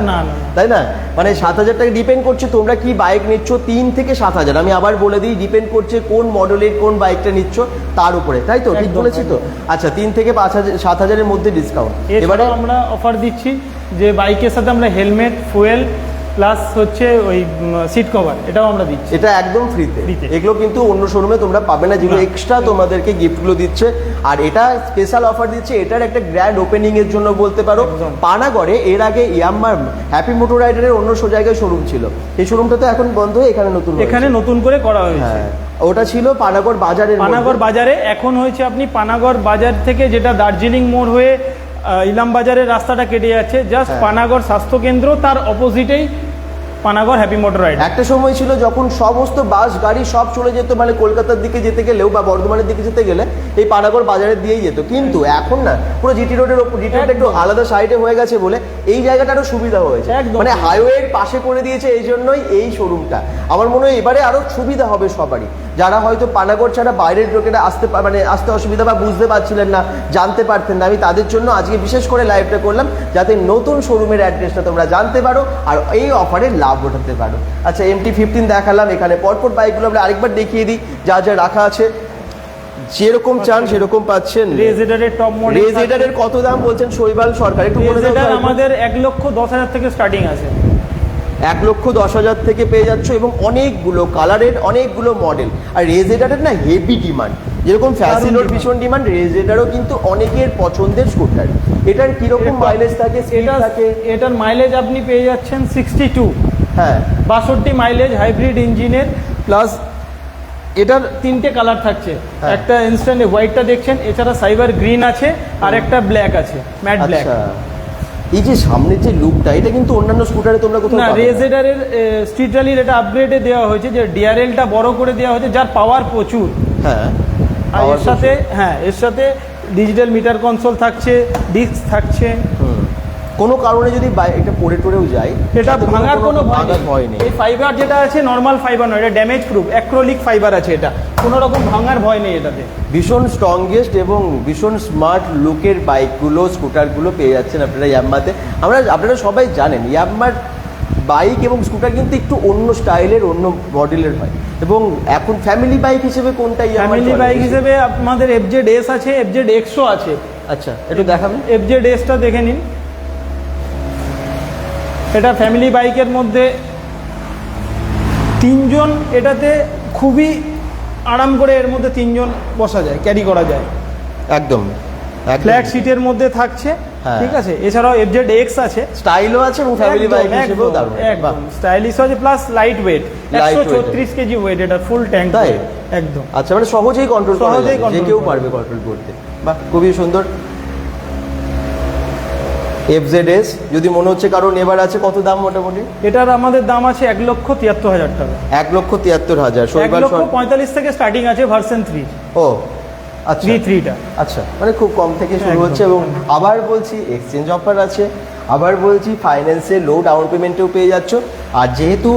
S1: তাই না? মানে সাত হাজার টাকা ডিপেন্ড করছে তোমরা কি বাইক নিচ্ছ তিন থেকে সাত হাজার। আমি আবার বলে দিই ডিপেন্ড করছে কোন মডেলের কোন বাইকটা নিচ্ছ তার উপরে। তাই তো? ঠিক বলেছি তো? আচ্ছা তিন থেকে পাঁচ হাজার সাত হাজারের মধ্যে ডিসকাউন্ট এবারে
S2: আমরা অফার দিচ্ছি যে বাইকের সাথে আমরা হেলমেট ফুয়েল প্লাস হচ্ছে ওই সিট কভার এটাও আমরা দিচ্ছি।
S1: এটা একদম ফ্রিতে। এগুলো কিন্তু অন্য শোরুমে তোমরা পাবে না যেগুলো এক্সট্রা তোমাদেরকে গিফটগুলো দিচ্ছে। আর এটা স্পেশাল অফার দিচ্ছে এটার একটা গ্র্যান্ড ওপেনিং এর জন্য বলতে পারো। পানাগড়ে এর আগে ইয়াম্মার হ্যাপি মোটর রাইডারের অন্য জায়গায় শোরুম ছিল। এই শোরুমটা তো এখন বন্ধ হয়ে এখানে নতুন
S2: এখানে নতুন করে করা হয়েছে।
S1: হ্যাঁ ওটা ছিল পানাগড় বাজারের
S2: পানাগড় বাজারে এখন হয়েছে আপনি পানাগড় বাজার থেকে যেটা দার্জিলিং মোড় হয়ে ইলাম বাজারের রাস্তাটা কেটে যাচ্ছে জাস্ট
S1: হ্যাঁ।
S2: পানাগড় স্বাস্থ্য কেন্দ্র তার অপোজিটেই পানাগড় হ্যাপি মোটর রাইড
S1: একটা সময় ছিল যখন সমস্ত বাস, গাড়ি সব চলে যেত মানে কলকাতার দিকে যেতে গেলেও বা বর্ধমানের দিকে যেতে গেলে। এই পানাগড় বাজারের দিয়েই যেত। কিন্তু এখন না পুরো জিটি রোডের ওপর জিটি রোড একটু আলাদা সাইডে হয়ে গেছে বলে এই জায়গাটা আরও সুবিধা হয়েছে। মানে হাইওয়ের পাশে করে দিয়েছে এই জন্যই এই শোরুমটা আমার মনে হয় এবারে আরও সুবিধা হবে সবারই। যারা হয়তো পানাগড় ছাড়া বাইরের লোকেরা আসতে মানে আসতে অসুবিধা বা বুঝতে পারছিলেন না জানতে পারতেন না আমি তাদের জন্য আজকে বিশেষ করে লাইভটা করলাম যাতে নতুন শোরুমের অ্যাড্রেসটা তোমরা জানতে পারো আর এই অফারের লাভ ওঠাতে পারো। আচ্ছা এমটি ফিফটিন দেখালাম এখানে পরপর বাইকগুলো আমরা আরেকবার দেখিয়ে দিই যা যা রাখা আছে। যেরকম চান সেরকম পাচ্ছেন।
S2: রেজেডারের টপ মডেল
S1: রেজেডারের কত দাম বলছেন শৈবাল সরকার? একটু
S2: রেজেডার আমাদের এক লক্ষ দশ হাজার থেকে স্টার্টিং আছে।
S1: এক লক্ষ দশ হাজার থেকে পেয়ে যাচ্ছ এবং অনেকগুলো কালারের অনেকগুলো মডেল আর রেজেডারের না হেভি ডিমান্ড যেরকম ফ্যাসিলোর ভীষণ ডিমান্ড রেজেডারও কিন্তু অনেকের পছন্দের স্কুটার এটার কীরকম মাইলেজ থাকে
S2: এটা
S1: থাকে?
S2: এটার মাইলেজ আপনি পেয়ে যাচ্ছেন সিক্সটি টু
S1: হ্যাঁ।
S2: বাষট্টি মাইলেজ হাইব্রিড ইঞ্জিনের প্লাস এটার তিনটে কালার থাকছে
S1: হ্যাঁ।
S2: একটা ইনস্ট্যান্ট হোয়াইটটা দেখছেন এছাড়া সাইবার গ্রিন আছে আর একটা ব্ল্যাক আছে ম্যাট ব্ল্যাক
S1: আচ্ছা এই যে সামনের যে লুকটা এটা কিন্তু অন্যান্য স্কুটারে তোমরা কোথাও
S2: না। রেজেডারের স্ট্রিট র্যালির এটা আপগ্রেডে দেওয়া হয়েছে যে ডিআরএলটা বড় করে দেওয়া হয়েছে যার পাওয়ার প্রচুর
S1: হ্যাঁ
S2: আর এর সাথে হ্যাঁ এর সাথে ডিজিটাল মিটার কনসোল থাকছে ডিস্ক থাকছে।
S1: কোনো কারণে যদি এটা পড়ে টরেও যায়
S2: এটা ভাঙার কোনো ভয়
S1: নেই।
S2: এই ফাইবার যেটা আছে নর্মাল ফাইবার নয় এটা ড্যামেজ প্রুফ অ্যাক্রোলিক ফাইবার আছে এটা। কোনো রকম ভাঙার ভয় নেই এটাতে।
S1: ভীষণ স্ট্রংগেস্ট এবং ভীষণ স্মার্ট লুকের বাইকগুলো স্কুটারগুলো পেয়ে যাচ্ছেন আপনারা ইয়াম্মাতে আমরা আপনারা সবাই জানেন ইয়াম্মার বাইক এবং স্কুটার কিন্তু একটু অন্য স্টাইলের অন্য মডেলের হয়। এবং এখন ফ্যামিলি বাইক হিসেবে কোনটা
S2: ফ্যামিলি বাইক হিসেবে আমাদের এফজেড এস আছে এফজেড এক্সও আছে।
S1: আচ্ছা একটু দেখাবেন।
S2: এফজেড এসটা দেখে নিন। এটা ফ্যামিলি বাইকের মধ্যে তিনজন এটাতে খুবই আরাম করে এর মধ্যে তিনজন বসা যায় ক্যারি করা যায়।
S1: একদম
S2: ফ্ল্যাট সিটের মধ্যে থাকছে
S1: হ্যাঁ।
S2: ঠিক আছে? এছাড়াও এফজেড এক্স আছে।
S1: স্টাইলও আছে এবং ফ্যামিলি বাইক হিসেবেও দারুণ।
S2: একদম। স্টাইলিশ আছে প্লাস লাইট ওয়েট
S1: Light
S2: একশো
S1: weight।
S2: ছত্রিশ কেজি ওয়েট এটা ফুল ট্যাঙ্ক
S1: তাই?
S2: একদম।
S1: আচ্ছা মানে সহজেই কন্ট্রোল করা যায়। যে কেউ পারবে কন্ট্রোল করতে। বাহ খুবই সুন্দর। এফজেড এস যদি মনে হচ্ছে কারণ এবার আছে কত দাম মোটামুটি?
S2: এটার আমাদের দাম আছে এক লক্ষ তিয়াত্তর হাজার টাকা।
S1: এক লক্ষ তিয়াত্তর হাজার
S2: এক লক্ষ পঁয়তাল্লিশ থেকে স্টার্টিং আছে ভার্সন থ্রি
S1: ও আচ্ছা।
S2: থ্রি থ্রিটা
S1: আচ্ছা মানে খুব কম থেকে শুরু হচ্ছে এবং আবার বলছি এক্সচেঞ্জ অফার আছে। আবার বলছি ফাইন্যান্সে লো ডাউন পেমেন্টেও পেয়ে যাচ্ছ। আর যেহেতু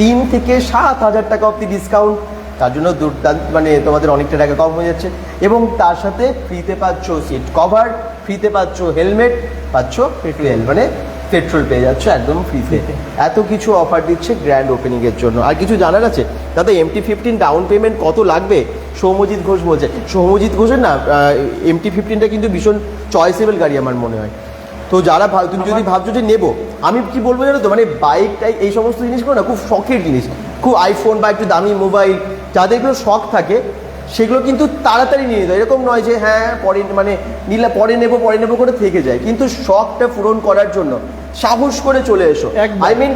S1: তিন থেকে সাত হাজার টাকা অব্দি ডিসকাউন্ট তার জন্য দুর্দান্ত মানে তোমাদের অনেকটা টাকা কম হয়ে যাচ্ছে। এবং তার সাথে ফ্রিতে পাচ্ছ সিট কভার ফ্রিতে পাচ্ছ হেলমেট পাচ্ছ ফুয়েল মানে পেট্রোল পেয়ে যাচ্ছ একদম ফ্রিতে। এত কিছু অফার দিচ্ছে গ্র্যান্ড ওপেনিং এর জন্য। আর কিছু জানার আছে? দাদা এমটি ফিফটিন ডাউন পেমেন্ট কত লাগবে? সৌমজিৎ ঘোষ বলছে। সৌমজিৎ ঘোষের না এমটি ফিফটিনটা কিন্তু ভীষণ চয়েসেবল গাড়ি আমার মনে হয়। তো যারা ভাব- তুমি যদি ভাবছ যে নেব আমি কি বলব জানো তো? মানে বাইকটাই এই সমস্ত জিনিসগুলো না খুব শখের জিনিস। খুব আইফোন বা একটু দামি মোবাইল যাদের শখ থাকে সেগুলো কিন্তু তাড়াতাড়ি নিয়ে নিতে হয়। এরকম নয় যে হ্যাঁ পরে মানে নিলে পরে নেব পরে নেব করে থেকে যায় কিন্তু শখটা পূরণ করার জন্য সাহস করে চলে এসো। আই মিন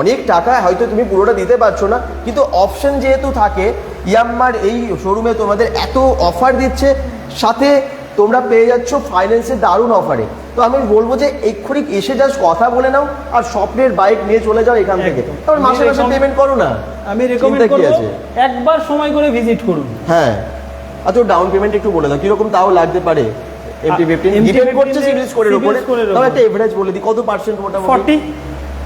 S1: অনেক টাকা হয়তো তুমি পুরোটা দিতে পারছ না কিন্তু অপশন যেহেতু থাকে ইয়াম্মার এই শোরুমে তোমাদের এত অফার দিচ্ছে সাথে তোমরা পেয়ে যাচ্ছ ফাইন্যান্সের দারুণ অফারে তো আমি বলব যে এক্ষুনি এসে জাস্ট কথা বলে নাও আর স্বপ্নের বাইক নিয়ে চলে যাও এখান থেকে। তারপর মাসে মাসে পেমেন্ট করো না।
S2: আমি রেকমেন্ড করব? একবার সময় করে ভিজিট করুন।
S1: হ্যাঁ। আচ্ছা ডাউন পেমেন্ট একটু বলে দাও কীরকম তাও লাগতে পারে? এমটি ফিফটিন
S2: MT
S1: ডিপেন্ড করছে
S2: 15
S1: স্কোরের
S2: CIBIL
S1: উপরে। তবে একটা এভারেজ বলে দিই কত পার্সেন্ট মোটামুটি?
S2: ফর্টি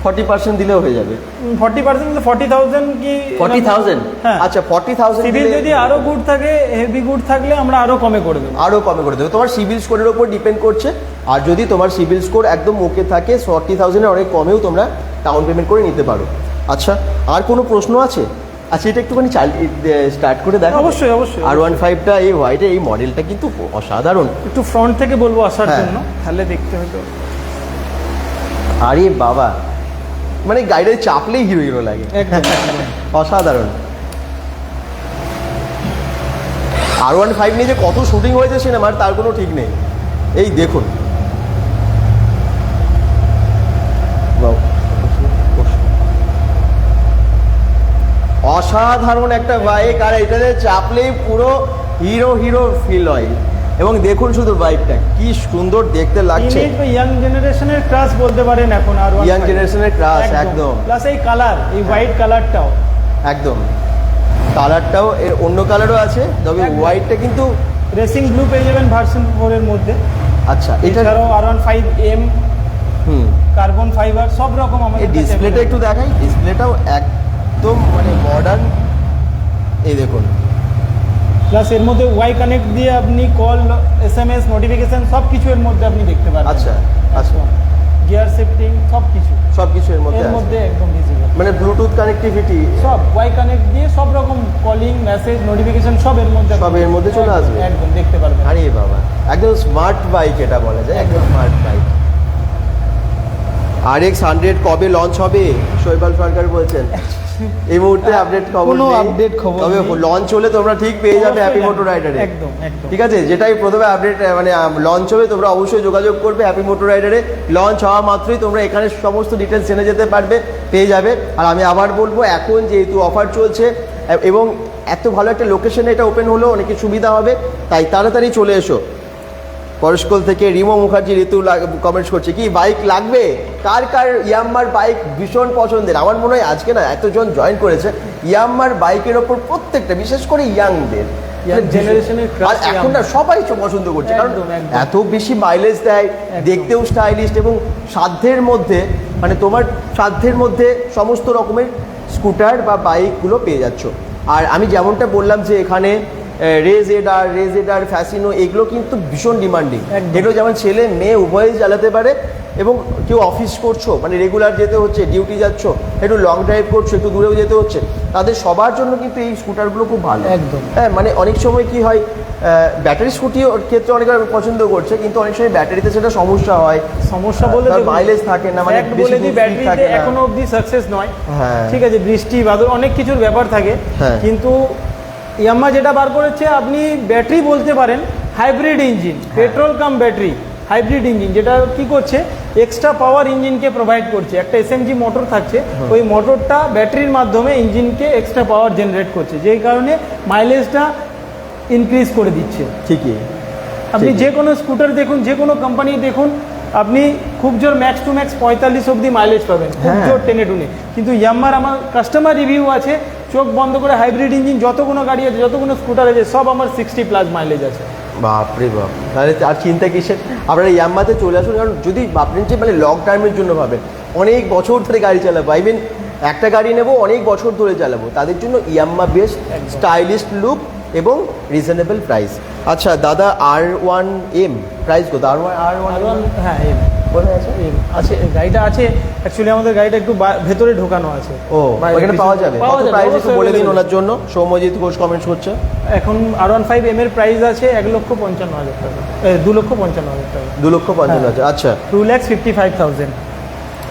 S1: ফর্টি পার্সেন্ট দিলেও হয়ে যাবে।
S2: ফর্টি পার্সেন্ট ফর্টি থাউজেন্ড কি
S1: ফর্টি থাউজেন্ড
S2: হ্যাঁ।
S1: আচ্ছা ফর্টি থাউজেন্ড
S2: সিভিল যদি আরও গুড থাকে হেভি গুড থাকলে আমরা আরও কমে করে দেবো।
S1: আরও কমে করে দেবে। তোমার সিভিল স্কোরের উপর ডিপেন্ড করছে। আর যদি তোমার সিভিল স্কোর একদম ওকে থাকে ফর্টি থাউজেন্ডের অনেক কমেও তোমরা ডাউন পেমেন্ট করে নিতে পারো। আচ্ছা আর কোনো প্রশ্ন আছে? আচ্ছা এটা একটুখানি চাল স্টার্ট করে দেখো
S2: অবশ্যই, অবশ্যই,
S1: আর ওয়ান ফাইভটা এই হোয়াইটে এই মডেলটা কিন্তু অসাধারণ।
S2: একটু ফ্রন্ট থেকে বলব আসার
S1: হ্যাঁ।
S2: জন্য তাহলে দেখতে হতো
S1: আরে বাবা মানে গাড়িটা চাপলেই হিরো হিরো লাগে। অসাধারণ। আর ওয়ান ফাইভ নিয়ে যে কত শুটিং হয়েছে সিনেমার তার কোনো ঠিক নেই। এই দেখুন। অসাধারণ একটা বাইক আর এটাতে চাপলেই পুরো হিরো হিরো ফিল হয়। এবং দেখুন শুধু বাইকটা কি সুন্দর দেখতে লাগছে।
S2: ইয়াং জেনারেশনের ক্রাশ বলতে পারেন এখন আর
S1: Young generation এর একদম।
S2: প্লাস এই কালার এই হোয়াইট কালারটাও
S1: একদম। কালারটাও এর অন্য কালারও আছে তবে হোয়াইটটা কিন্তু
S2: রেসিং ব্লু পেয়ে যাবেন ভার্সন ফোর এর মধ্যে।
S1: আচ্ছা এটা
S2: এছাড়াও আর ওয়ান ফাইভ এম
S1: হুম।
S2: কার্বন ফাইবার সব রকম আমাদের
S1: ডিসপ্লেটা একটু দেখাই ডিসপ্লেটাও একদম মানে মডার্ন এই দেখুন।
S2: প্লাস এর মধ্যে ওয়াই কানেক্ট দিয়ে আপনি call S M S notification সব কিছু এর মধ্যে আপনি দেখতে পারবেন।
S1: আচ্ছা, আচ্ছা।
S2: গিয়ার শিফটিং সব কিছু
S1: সব কিছু এর মধ্যে
S2: এর মধ্যে একদম ভিজিবল
S1: মানে ব্লুটুথ কানেক্টিভিটি
S2: সব ওয়াই কানেক্ট দিয়ে সব রকম কলিং মেসেজ নোটিফিকেশন সব এর মধ্যে
S1: সব এর মধ্যে চলে আসবে?
S2: একদম দেখতে পারবেন।
S1: আরে বাবা একদম স্মার্ট বাইক এটা বলা যায় একদম smart bike R X hundred কবে লঞ্চ হবে? শৈবাল সরকার বলছেন। এই মুহূর্তে আপডেট খবর
S2: কোনো update খবর
S1: তবে লঞ্চ হলে তোমরা ঠিক পেয়ে যাবে হ্যাপি মোটর রাইডারে
S2: একদম একদম।
S1: ঠিক আছে? যেটাই প্রথমে আপডেট মানে লঞ্চ হবে তোমরা অবশ্যই যোগাযোগ করবে হ্যাপি মোটর রাইডারে লঞ্চ হওয়া মাত্রই তোমরা এখানে সমস্ত ডিটেলস জেনে যেতে পারবে পেয়ে যাবে। আর আমি আবার বলব এখন যেহেতু অফার চলছে এবং এত ভালো একটা লোকেশনে এটা ওপেন হলো অনেকের সুবিধা হবে তাই তাড়াতাড়ি চলে এসো। পরশকল থেকে রিমো মুখার্জি ঋতু কমেন্টস করছে কি বাইক লাগবে? কার কার ইয়াম্মার বাইক ভীষণ পছন্দের? আমার মনে হয় আজকে না এতজন জয়েন করেছে ইয়াম্মার বাইকের ওপর প্রত্যেকটা বিশেষ করে ইয়াংদের এখন না সবাই পছন্দ করছে কারণ। এত বেশি মাইলেজ দেয় দেখতেও স্টাইলিস্ট এবং সাধ্যের মধ্যে মানে তোমার সাধ্যের মধ্যে সমস্ত রকমের স্কুটার বা বাইকগুলো পেয়ে যাচ্ছ। আর আমি যেমনটা বললাম যে এখানে রেজেডার রেজেডার ফ্যাসিনো এগুলো কিন্তু ভীষণ ডিমান্ডিং। এগুলো যেমন ছেলে মেয়ে উভয়ই চালাতে পারে এবং কেউ অফিস করছ মানে রেগুলার যেতে হচ্ছে ডিউটি যাচ্ছ একটু লং ড্রাইভ করছ একটু দূরেও যেতে হচ্ছে তাদের সবার জন্য কিন্তু এই স্কুটারগুলো খুব ভালো
S2: একদম।
S1: হ্যাঁ মানে অনেক সময় কি হয় ব্যাটারি স্কুটি ক্ষেত্রে অনেকে পছন্দ করছে কিন্তু অনেক সময় ব্যাটারিতে সেটা সমস্যা হয়
S2: সমস্যা বলে দেখুন,
S1: থাকে না, মানে
S2: বলে দিই ব্যাটারিতে। এখনও অবধি সাকসেস নয়
S1: হ্যাঁ।
S2: ঠিক আছে বৃষ্টি বাদল অনেক কিছুর ব্যাপার থাকে
S1: হ্যাঁ।
S2: কিন্তু ইয়াম্মা যেটা বার করেছে আপনি ব্যাটারি বলতে পারেন হাইব্রিড ইঞ্জিন
S1: হ্যাঁ।
S2: Petrol cum battery hybrid engine যেটা কি করছে এক্সট্রা পাওয়ার ইঞ্জিনকে প্রোভাইড করছে একটা এসএমজি মোটর থাকছে ওই মোটরটা ব্যাটারির মাধ্যমে ইঞ্জিনকে এক্সট্রা পাওয়ার জেনারেট করছে যেই কারণে মাইলেজটা ইনক্রিজ করে দিচ্ছে
S1: ঠিকই
S2: আপনি। যে কোনো স্কুটার দেখুন যে কোনো কোম্পানি দেখুন আপনি খুব জোর ম্যাক্স টু ম্যাক্স পঁয়তাল্লিশ অবধি মাইলেজ পাবেন খুব
S1: হ্যাঁ।
S2: জোর টেনে টুনে কিন্তু ইয়াম্মার আমার কাস্টমার রিভিউ আছে চোখ বন্ধ করে হাইব্রিড ইঞ্জিন যত কোনো গাড়ি আছে যত কোনো স্কুটার আছে সব আমার সিক্সটি প্লাস মাইলেজ আছে।
S1: বাপরে বাপ। তাহলে আর চিন্তা কিসের? আপনারা ইয়াম্মাতে চলে আসুন কারণ যদি ভাবলেন যে মানে লং টার্মের জন্য ভাবেন অনেক বছর ধরে গাড়ি চালাবো। আইবেন একটা গাড়ি নেব অনেক বছর ধরে চালাবো। তাদের জন্য ইয়াম্মা বেস্ট স্টাইলিশ লুক এবং রিজনেবল প্রাইস আচ্ছা দাদা আর ওয়ান এম প্রাইস কত? আর ওয়ান আর ওয়ান
S2: হ্যাঁ এম
S1: কোথায় আছে
S2: আছে গাড়িটা আছে অ্যাকচুয়ালি আমাদের গাড়িটা একটু ভেতরে ঢোকানো আছে।
S1: ও পাওয়া যাবে। কত প্রাইস একটু বলে দিন ওনার জন্য। সৌম্যজিৎ ঘোষ কমেন্টস করছে।
S2: এখন আর ওয়ান ফাইভ এম এর প্রাইস আছে এক লক্ষ পঞ্চান্ন হাজার টাকা। দু লক্ষ পঞ্চান্ন হাজার টাকা।
S1: দু লক্ষ পঞ্চান্ন হাজার আচ্ছা।
S2: Two lakhs fifty five thousand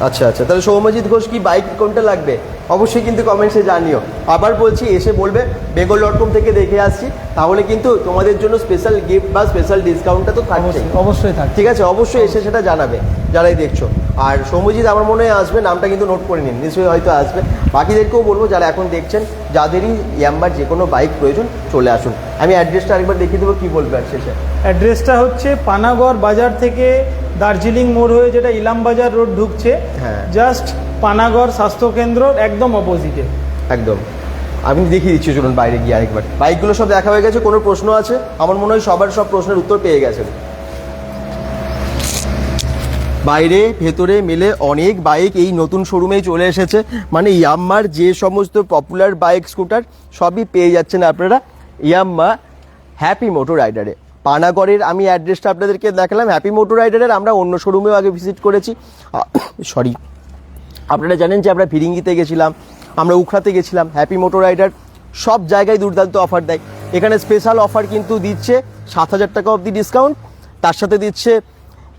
S1: আচ্ছা আচ্ছা। তাহলে সৌম্যজিৎ ঘোষ কি বাইক কোনটা লাগবে? অবশ্যই কিন্তু কমেন্টসে জানিও। আবার বলছি এসে বলবে বেঙ্গল ডট কম থেকে দেখে আসছি। তাহলে কিন্তু তোমাদের জন্য স্পেশাল গিফট বা স্পেশাল ডিসকাউন্টটা তো থাকছে
S2: অবশ্যই থাকছে।
S1: ঠিক আছে অবশ্যই এসে সেটা জানাবে যারাই দেখছ। আর সৌম্যজিৎ আমার মনে হয় আসবে নামটা কিন্তু নোট করে নিন নিশ্চয়ই হয়তো আসবে। বাকিদেরকেও বলব যারা এখন দেখছেন যাদেরই ইয়াম্বার যে কোনো বাইক প্রয়োজন চলে আসুন। আমি অ্যাড্রেসটা আরেকবার দেখিয়ে দেবো কী বলবে আর শেষে।
S2: অ্যাড্রেসটা হচ্ছে পানাগড় বাজার থেকে দার্জিলিং মোড় হয়ে যেটা ইলাম বাজার রোড ঢুকছে।
S1: হ্যাঁ।
S2: জাস্ট পানাগড় স্বাস্থ্যকেন্দ্র একদম অপোজিটে
S1: একদম। আমি দেখিয়ে দিচ্ছি, চলুন বাইরে গিয়ে আরেকবার। বাইকগুলো সব দেখা হয়ে গেছে, কোনো প্রশ্ন আছে? আমার মনে হয় সবার সব প্রশ্নের উত্তর পেয়ে গেছেন। বাইরে, ভেতরে মিলে অনেক বাইক এই নতুন শোরুমেই চলে এসেছে। মানে ইয়াম্মার যে সমস্ত পপুলার বাইক স্কুটার সবই পেয়ে যাচ্ছেন আপনারা ইয়াম্মা হ্যাপি মোটর রাইডারে পানাগড়ের আমি অ্যাড্রেসটা আপনাদেরকে দেখালাম। হ্যাপি মোটর রাইডারের আমরা অন্য শোরুমেও আগে ভিজিট করেছি। সরি আপনারা জানেন যে আমরা ফিরিঙ্গিতে গেছিলাম, আমরা উখড়াতে গেছিলাম হ্যাপি মোটর রাইডার সব জায়গায় দুর্দান্ত অফার দেয়। এখানে স্পেশাল অফার কিন্তু দিচ্ছে সাত হাজার টাকা অবধি ডিসকাউন্ট তার সাথে দিচ্ছে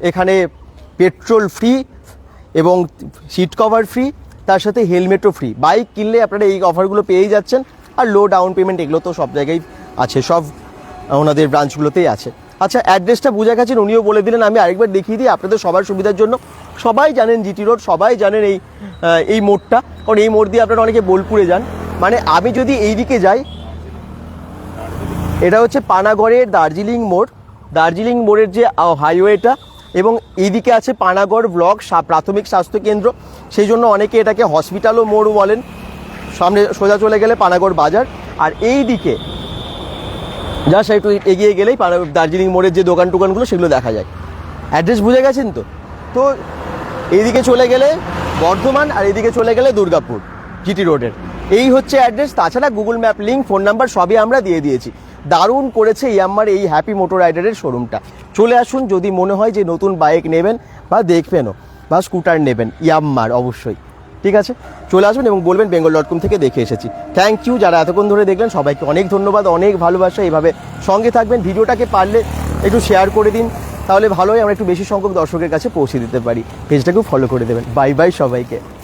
S1: এখানে পেট্রোল ফ্রি এবং সিট কভার ফ্রি তার সাথে হেলমেটও ফ্রি বাইক কিনলে আপনারা এই অফারগুলো পেয়েই যাচ্ছেন, আর লো ডাউন পেমেন্ট এগুলো তো সব জায়গায় আছে, সব ওনাদের ব্রাঞ্চগুলোতেই আছে। আচ্ছা অ্যাড্রেসটা বুঝে গেছেন, উনিও বলে দিলেন, আমি আরেকবার দেখিয়ে দিই আপনাদের সবার সুবিধার জন্য। সবাই জানেন জিটি রোড সবাই জানেন এই এই মোড়টা। কারণ এই মোড় দিয়ে আপনারা অনেকে বোলপুরে যান। মানে আমি যদি এই দিকে যাই, এটা হচ্ছে পানাগড়ের দার্জিলিং মোড়। দার্জিলিং মোড়ের যে হাইওয়েটা এবং এইদিকে আছে পানাগড় ব্লক প্রাথমিক স্বাস্থ্য কেন্দ্র। সেই জন্য অনেকে এটাকে হসপিটালও মোড় বলেন। সামনে সোজা চলে গেলে পানাগড় বাজার। আর এই দিকে জাস্ট একটু এগিয়ে গেলেই দার্জিলিং মোড়ের যে দোকান টোকানগুলো সেগুলো দেখা যায়। অ্যাড্রেস বুঝে গেছেন তো? তো এইদিকে চলে গেলে বর্ধমান আর এদিকে চলে গেলে দুর্গাপুর জিটি রোডের। এই হচ্ছে অ্যাড্রেস তাছাড়া Google map link phone number সবই আমরা দিয়ে দিয়েছি। দারুণ করেছে ইয়াম্মার এই হ্যাপি মোটর রাইডারের শোরুমটা চলে আসুন যদি মনে হয় যে নতুন বাইক নেবেন বা দেখবেনও বা স্কুটার নেবেন, ইয়াম্মার অবশ্যই। ঠিক আছে? চলে আসবেন এবং বলবেন বেঙ্গল ডট কম থেকে দেখে এসেছি। থ্যাংক ইউ যারা এতক্ষণ ধরে দেখলেন, সবাইকে অনেক ধন্যবাদ, অনেক ভালোবাসা। এইভাবে সঙ্গে থাকবেন, ভিডিওটাকে পারলে একটু শেয়ার করে দিন, তাহলে ভালোই আমরা একটু বেশি সংখ্যক দর্শকের কাছে পৌঁছে দিতে পারি। পেজটাকেও ফলো করে দেবেন। বাই বাই সবাইকে।